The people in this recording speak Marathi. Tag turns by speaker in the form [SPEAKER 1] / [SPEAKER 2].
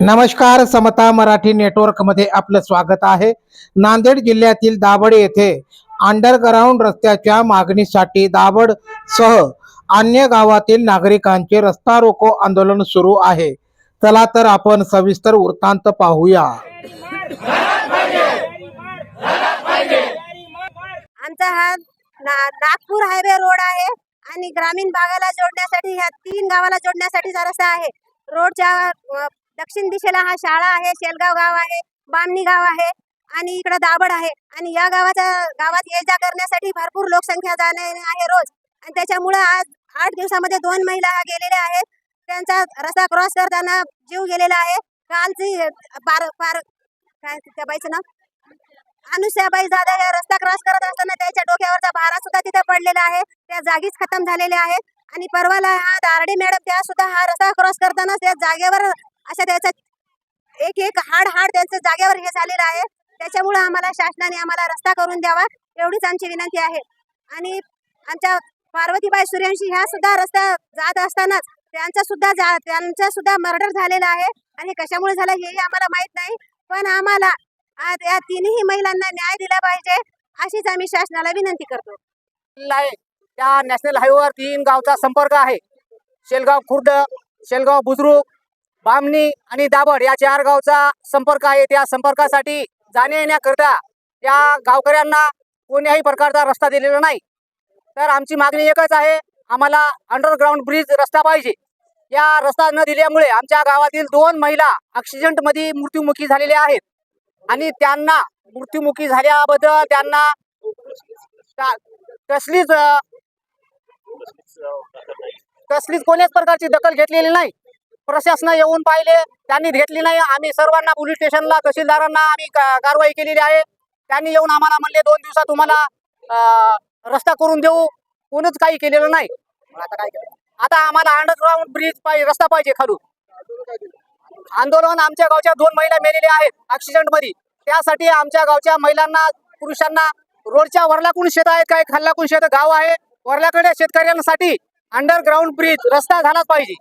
[SPEAKER 1] नमस्कार समता मराठी नेटवर्कमध्ये आपलं स्वागत आहे. नांदेड जिल्ह्यातील दाभड येथे अंडरग्राऊंड रस्त्याच्या मागणीसाठी दाभड सह अन्य गावातील नागरिकांचे रस्ता रोको आंदोलन सुरू आहे. चला तर आपण सविस्तर वृत्तांत पाहूया.
[SPEAKER 2] आमचा हा ना- नागपूर हायवे रोड आहे आणि ग्रामीण भागाला जोडण्यासाठी ह्या तीन गावाला जोडण्यासाठीचा रस्ता आहे. रोडच्या अ, दक्षिण दिशेला हा शाळा आहे शेलगाव गाव आहे बामणी गाव आहे आणि इकडं दाबड आहे. आणि या गावाच्या गावात ये जा करण्यासाठी भरपूर लोकसंख्या जाणे आहे रोज. आणि त्याच्यामुळं आज आठ दिवसामध्ये दोन महिला गेलेल्या आहेत. त्यांचा रस्ता क्रॉस करताना जीव गेलेला आहे. कालची पार पार काय त्या बाईचं नाव? अनुष्याबाई दादा या रस्ता क्रॉस करत असताना त्याच्या डोक्यावरचा भारा सुद्धा तिथे पडलेला आहे. त्या जागीच खतम झालेल्या आहेत. आणि परवाला हा दारडे मॅडम त्या सुद्धा हा रस्ता क्रॉस करताना त्या जागेवर अशा त्याचा एक एक हाड हाड त्यांचं जागेवर हे झालेलं आहे. त्याच्यामुळे आम्हाला शासनाने आम्हाला रस्ता करून द्यावा एवढीच आमची विनंती आहे. आणि आमच्या पार्वतीबाई सूर्यांशी ह्या सुद्धा रस्ता जात असतानाच त्यांचा सुद्धा जा त्यांचा सुद्धा मर्डर झालेला आहे. आणि कशामुळे झालं हेही आम्हाला माहीत नाही. पण आम्हाला आज या तिन्ही महिलांना न्याय दिला पाहिजे अशीच आम्ही शासनाला विनंती करतो.
[SPEAKER 3] त्या नॅशनल हायवेवर तीन गावचा संपर्क आहे. शेलगाव खुर्द शेलगाव बुद्रुक बामणी आणि दाभड या चार गावचा संपर्क आहे. त्या संपर्कासाठी जाण्या येण्याकरिता या गावकऱ्यांना कोण्याही प्रकारचा रस्ता दिलेला नाही. तर आमची मागणी एकच आहे आम्हाला अंडरग्राऊंड ब्रिज रस्ता पाहिजे. या रस्ता न दिल्यामुळे आमच्या गावातील दोन महिला ॲक्सिडेंटमध्ये मृत्युमुखी झालेल्या आहेत. आणि त्यांना मृत्युमुखी झाल्याबद्दल त्यांना कसलीच कसलीच कोणत्याच प्रकारची दखल घेतलेली नाही. प्रशासन येऊन पाहिले. त्यांनी घेतली नाही. आम्ही सर्वांना पोलीस स्टेशनला तहसीलदारांना आम्ही कारवाई केलेली आहे. त्यांनी येऊन आम्हाला म्हणले दोन दिवसात तुम्हाला रस्ता करून देऊ. कोणच काही केलेलं नाही. आता काय करायचं? आता आम्हाला अंडरग्राऊंड ब्रिज पाहिजे रस्ता पाहिजे खालून. आंदोलन आमच्या गावच्या दोन महिला मेलेल्या आहेत ऍक्सिडेंटमध्ये. त्यासाठी आमच्या गावच्या महिलांना पुरुषांना रोडच्या वरलाकून शेत आहेत काय खाल्लाकून शेत गाव आहे. वरल्याकडे शेतकऱ्यांसाठी अंडरग्राऊंड ब्रिज रस्ता झालाच पाहिजे.